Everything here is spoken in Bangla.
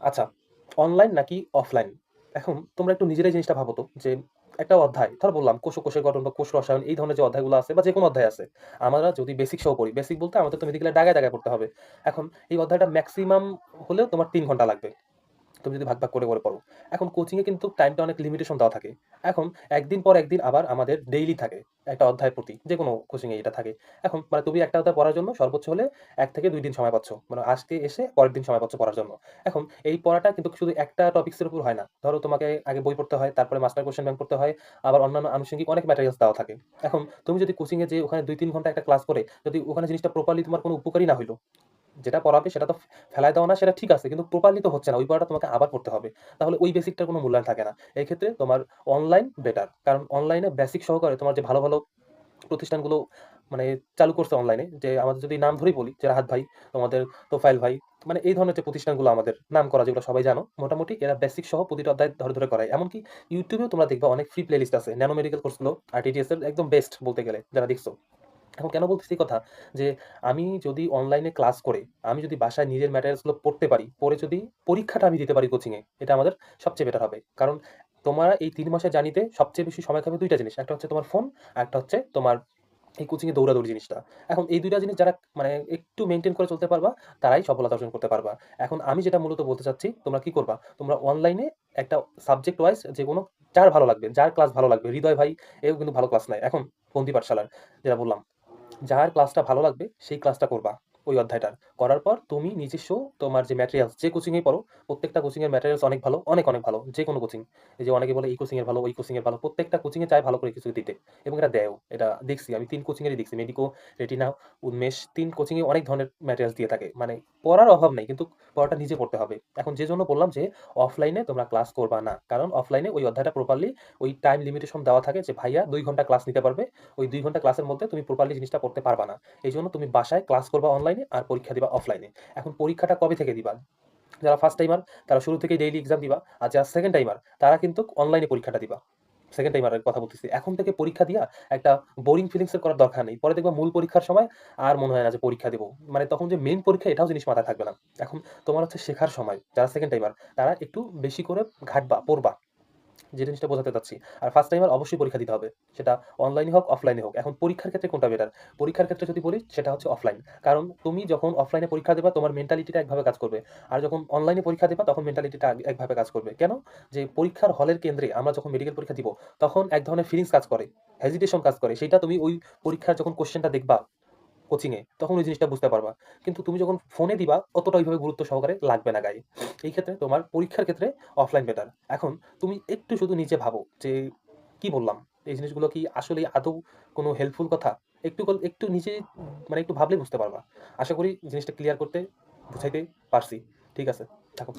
আচ্ছা, অনলাইন নাকি অফলাইন? এখন তোমরা একটু নিজেরাই জিনিসটা ভাবো তো যে একটা অধ্যায়, ধর বললাম কোষ কোষের গঠন বা কোষ রসায়ন এই ধরনের যে অধ্যায়গুলো আছে বা যে কোনো অধ্যায় আছে। আমরা যদি বেসিক সহ করি বেসিক বলতে আমাদের তো মেডিকেলে ডাগায় ডাগায় পড়তে হবে। এখন এই অধ্যায়টা ম্যাক্সিমাম হলেও তোমার তিন ঘণ্টা লাগবে। তুমি যদি ভাগ, ভাগ করে, করে পড়ো। এখন কোচিংয়ে কিন্তু টাইমটা অনেক লিমিটেশন দেওয়া থাকে। এখন একদিন পর একদিন আবার আমাদের ডেইলি থাকে একটা অধ্যায় প্রতি। যেকোনো কোচিংয়ে এটা থাকে। এখন মানে তুমি একটা অধ্যায় পড়ার জন্য সর্বোচ্চ হলে ১ থেকে ২ দিন সময় পাচ্ছ। মানে আজকে এসে পরের দিন সময় পাচ্ছ পড়ার জন্য। এখন এই পড়াটা কিন্তু শুধু একটা টপিকস এর উপর হয় না। ধরো তোমাকে আগে বই পড়তে হয়, তারপরে মাস্টার কোয়েশ্চেন ব্যাংক করতে হয়, আবার অন্যান্য আনুষঙ্গিক অনেক ম্যাটেরিয়ালস দেওয়া থাকে। এখন তুমি যদি কোচিংয়ে যেয়ে ওখানে ২-৩ ঘণ্টা একটা ক্লাস করে যদি ওখানে জিনিসটা প্রপারলি তোমার কোনো উপকারই না হইল, যেটা পড়াবে সেটা তো ফেলায় দেওয়া না সেটা ঠিক আছে। কিন্তু প্রপারলি তো হচ্ছে না। ওই পড়াটা তোমাকে আবার পড়তে হবে। তাহলে ওই বেসিকটার কোনো মূল্যায়ন থাকে না। এই ক্ষেত্রে তোমার অনলাইন বেটার। কারণ অনলাইনে বেসিক সহকারে তোমার যে ভালো, ভালো প্রতিষ্ঠানগুলো মানে চালু করছে অনলাইনে যে আমাদের যদি নাম ধরেই বলি যে রাহাত ভাই, তোমাদের তোফায়েল ভাই, মানে এই ধরনের যে প্রতিষ্ঠানগুলো আমাদের নাম করা যেগুলো সবাই জানো, মোটামুটি এরা বেসিক সহ প্রতিটা অধ্যায় ধরে, ধরে করায়। এমনকি ইউটিউবেও তোমরা দেখবা অনেক ফ্রি প্লেলিস্ট আছে। ন্যানো মেডিকেল কোর্সগুলো আরটিটিএস এর একদম বেস্ট বলতে গেলে যারা দেখছ। এখন কেন বলতেছি কথা? যে আমি যদি অনলাইনে ক্লাস করে, আমি যদি বাসায় নিজের ম্যাটেরিয়ালসগুলো পড়তে পারি, পড়ে যদি পরীক্ষাটা আমি দিতে পারি কোচিংয়ে, এটা আমাদের সবচেয়ে বেটার হবে। কারণ তোমার এই ৩ মাসের জানিতে সবচেয়ে বেশি সময় খাবে ২ টা জিনিস। একটা হচ্ছে তোমার ফোন, আরেকটা হচ্ছে তোমার এই কোচিংয়ে দৌড়াদৌড়ি জিনিসটা। এখন এই দুইটা জিনিস যারা মানে একটু মেনটেন করে চলতে পারবা, তারাই সফলতা অর্জন করতে পারবা। এখন আমি যেটা মূলত বলতে চাচ্ছি, তোমরা কি করবা? তোমরা অনলাইনে একটা সাবজেক্ট ওয়াইজ যে কোনো যার ভালো লাগবে, যার ক্লাস ভালো লাগবে। হৃদয় ভাই এও কিন্তু ভালো ক্লাস নেয়। এখন বন্দি পাঠশালার যেটা বললাম। যার ক্লাসটা ভালো লাগবে সেই ক্লাসটা করবা। ওই অধ্যায়টার। করার পর তুমি নিজস্ব তোমার যে ম্যাটেরিয়ালস যে কোচিংয়েই পড়ো, প্রত্যেকটা কোচিংয়ের ম্যাটেরিয়ালস অনেক ভালো, অনেক, অনেক ভালো। যেকোনো কোচিং। এই যে অনেকে বলে এই কোচিং এর ভালো, ওই কোচিং এর ভালো। প্রত্যেকটা কোচিংয়ে চায় ভালো করে কিছু দিতে এবং এটা দেয়ও। এটা দেখছি আমি তিন কোচিং এরই দেখছি। মেডিকো, রেটিনা, উন্মেষ ৩ কোচিংয়ে অনেক ধরনের ম্যাটেরিয়ালস দিয়ে থাকে। মানে পড়ার অভাব নেই কিন্তু পড়াটা নিজে পড়তে হবে। এখন যেজন্য বললাম যে অফলাইনে তোমরা ক্লাস করবা না। কারণ অফলাইনে ওই অধ্যায়টা প্রপারলি ওই টাইম লিমিটেশন দেওয়া থাকে যে ভাইয়া দুই ঘণ্টা ক্লাস নিতে পারবে। ওই দুই ঘণ্টা ক্লাসের মধ্যে তুমি প্রপারলি জিনিসটা পড়তে পারবা না। এই জন্য তুমি বাসায় ক্লাস করবা অনলাইনে আর পরীক্ষা দিবা অফলাইনে। এখন পরীক্ষাটা কবে থেকে দিবা? যারা ফার্স্ট টাইমার তারা শুরু থেকেই ডেইলি এক্সাম দিবা। আর যারা সেকেন্ড টাইমার তারা কিন্তু অনলাইনে পরীক্ষাটা দিবা। সেকেন্ড টাইমারের কথা বলতেছি। এখন থেকে পরীক্ষা দিয়া একটা বোরিং ফিলিংস এর করার দরকার নেই। পরে দেখবা মূল পরীক্ষার সময় আর মনে হয় না যে পরীক্ষা দিব। মানে তখন যে মেইন পরীক্ষা এটাও জিনিস মাথায় থাকবে না। এখন তোমার হচ্ছে শেখার সময়। যারা সেকেন্ড টাইমার তারা একটু বেশি করে ঘাঁটবা, পড়বা। যে জিনিসটা বোঝাতে চাচ্ছি। আর ফার্স্ট টাইমার অবশ্যই পরীক্ষা দিতে হবে। সেটা অনলাইনে হোক, অফলাইনে হোক। এখন পরীক্ষার ক্ষেত্রে কোনটা বেটার? পরীক্ষার ক্ষেত্রে যদি বলি সেটা হচ্ছে অফলাইন। কারণ তুমি যখন অফলাইনে পরীক্ষা দিবা তোমার মেন্টালিটিটা একভাবে কাজ করবে। আর যখন অনলাইনে পরীক্ষা দিবা তখন মেন্টালিটিটা একভাবে কাজ করবে। কেন? যে পরীক্ষার হলের কেন্দ্রে আমরা যখন মেডিকেল পরীক্ষা দিব তখন এক ধরনের ফিলিংস কাজ করে। হেজিটেশন কাজ করে। সেটা তুমি ওই পরীক্ষার যখন কোয়েশ্চেনটা দেখবা কোচিংয়ে তখন ওই জিনিসটা বুঝতে পারবা। কিন্তু তুমি যখন ফোনে দিবা অতটা ওইভাবে গুরুত্ব সহকারে লাগবে না গায়ে। এই ক্ষেত্রে তোমার পরীক্ষার ক্ষেত্রে অফলাইন বেটার। এখন তুমি একটু শুধু নিজে ভাবো যে কি বললাম? এই জিনিসগুলো কি আসলে আদৌ কোনো হেল্পফুল কথা? একটু একটু নিজে মানে একটু ভাবলেই বুঝতে পারবা। আশা করি জিনিসটা ক্লিয়ার করতে বুঝাইতে পারছি। ঠিক আছে, থাকো।